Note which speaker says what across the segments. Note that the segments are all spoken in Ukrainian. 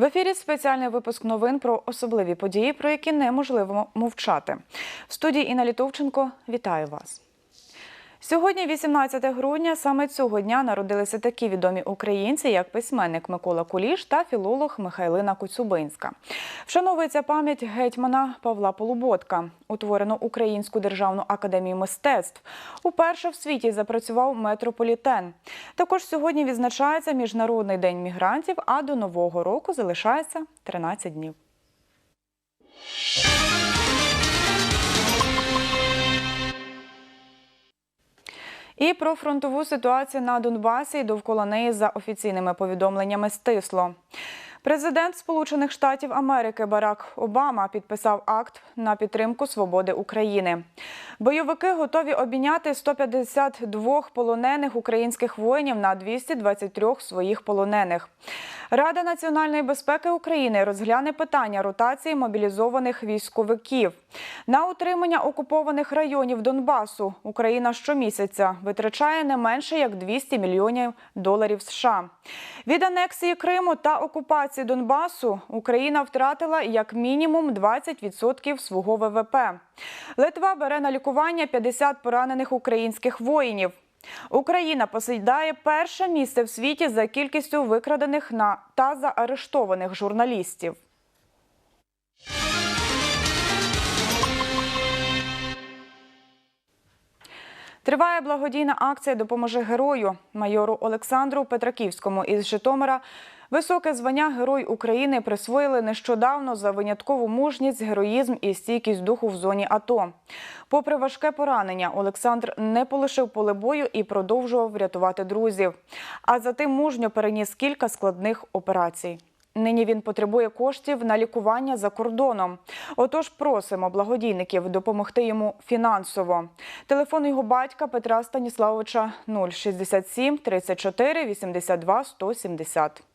Speaker 1: В ефірі спеціальний випуск новин про особливі події, про які неможливо мовчати. В студії Інна Літовченко вітаю вас. Сьогодні, 18 грудня, саме цього дня народилися такі відомі українці, як письменник Микола Куліш та філолог Михайлина Коцюбинська. Вшановується пам'ять гетьмана Павла Полуботка, утворену Українську державну академію мистецтв. Уперше в світі запрацював метрополітен. Також сьогодні відзначається Міжнародний день мігрантів, а до нового року залишається 13 днів. І про фронтову ситуацію на Донбасі і довкола неї за офіційними повідомленнями стисло. Президент Сполучених Штатів Америки Барак Обама підписав акт на підтримку свободи України. Бойовики готові обміняти 152 полонених українських воїнів на 223 своїх полонених. Рада національної безпеки України розгляне питання ротації мобілізованих військовиків. На утримання окупованих районів Донбасу Україна щомісяця витрачає не менше як 200 мільйонів доларів США. Від анексії Криму та окупації Донбасу Україна втратила як мінімум 20% свого ВВП. Литва бере на лікування 50 поранених українських воїнів. Україна посідає перше місце в світі за кількістю викрадених на та заарештованих журналістів. Триває благодійна акція Допоможи герою майору Олександру Петраківському із Житомира. Високе звання Герой України присвоїли нещодавно за виняткову мужність, героїзм і стійкість духу в зоні АТО. Попри важке поранення, Олександр не полишив поле бою і продовжував рятувати друзів. А затим мужньо переніс кілька складних операцій. Нині він потребує коштів на лікування за кордоном. Отож, просимо благодійників допомогти йому фінансово. Телефон його батька Петра Станіславовича 067 34 82 170.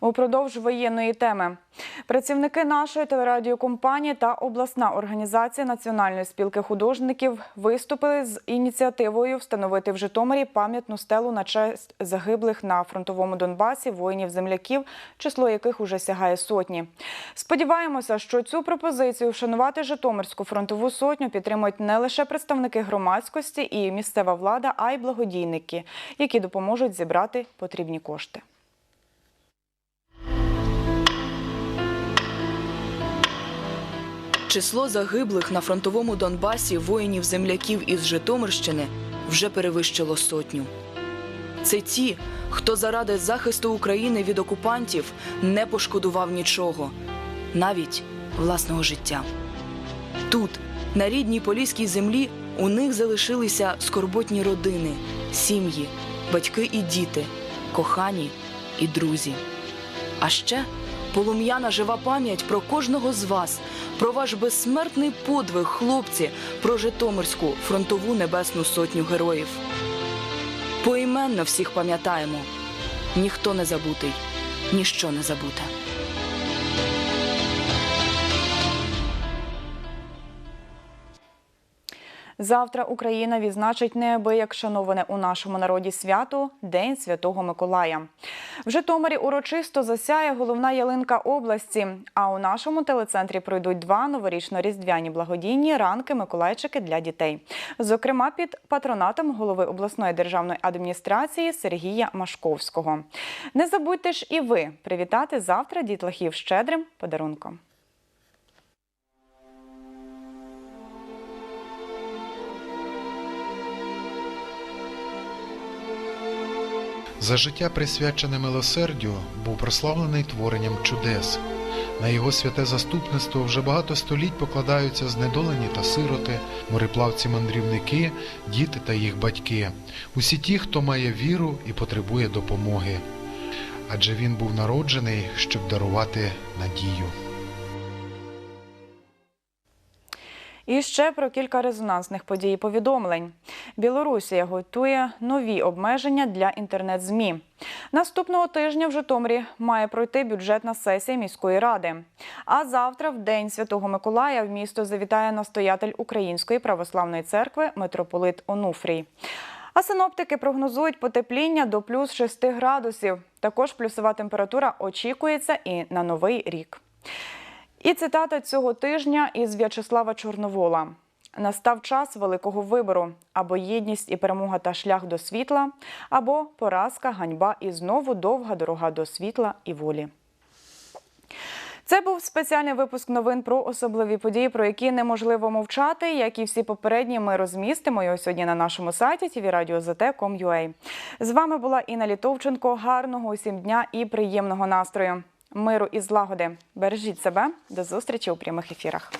Speaker 1: Упродовж воєнної теми працівники нашої телерадіокомпанії та обласна організація Національної спілки художників виступили з ініціативою встановити в Житомирі пам'ятну стелу на честь загиблих на фронтовому Донбасі воїнів-земляків, число яких уже сягає сотні. Сподіваємося, що цю пропозицію вшанувати Житомирську фронтову сотню підтримують не лише представники громадськості і місцева влада, а й благодійники, які допоможуть зібрати потрібні кошти.
Speaker 2: Число загиблих на фронтовому Донбасі воїнів-земляків із Житомирщини вже перевищило сотню. Це ті, хто заради захисту України від окупантів не пошкодував нічого, навіть власного життя. Тут, на рідній поліській землі, у них залишилися скорботні родини, сім'ї, батьки і діти, кохані і друзі. А ще полум'яна жива пам'ять про кожного з вас, про ваш безсмертний подвиг, хлопці, про Житомирську фронтову небесну сотню героїв. Поіменно всіх пам'ятаємо. Ніхто не забутий, ніщо не забуте.
Speaker 1: Завтра Україна відзначить неабияк шановане у нашому народі свято День Святого Миколая. В Житомирі урочисто засяє головна ялинка області. А у нашому телецентрі пройдуть два новорічно-різдвяні благодійні ранки Миколайчики для дітей. Зокрема, під патронатом голови обласної державної адміністрації Сергія Машковського. Не забудьте ж і ви привітати завтра дітлахів щедрим подарунком.
Speaker 3: За життя присвячене милосердю був прославлений творенням чудес. На його святе заступництво вже багато століть покладаються знедолені та сироти, мореплавці-мандрівники, діти та їх батьки, усі ті, хто має віру і потребує допомоги. Адже він був народжений, щоб дарувати надію.
Speaker 1: І ще про кілька резонансних подій і повідомлень. Білорусія готує нові обмеження для інтернет-змі. Наступного тижня в Житомирі має пройти бюджетна сесія міської ради. А завтра, в день Святого Миколая, в місто завітає настоятель Української православної церкви митрополит Онуфрій. А синоптики прогнозують потепління до плюс 6 градусів. Також плюсова температура очікується і на новий рік. І цитата цього тижня із В'ячеслава Чорновола. Настав час великого вибору або єдність і перемога та шлях до світла, або поразка, ганьба і знову довга дорога до світла і волі. Це був спеціальний випуск новин про особливі події, про які неможливо мовчати. Як і всі попередні, ми розмістимо його сьогодні на нашому сайті tvradio.zt.com.ua. З вами була Інна Літовченко. Гарного усім дня і приємного настрою. Миру і злагоди. Бережіть себе. До зустрічі у прямих ефірах.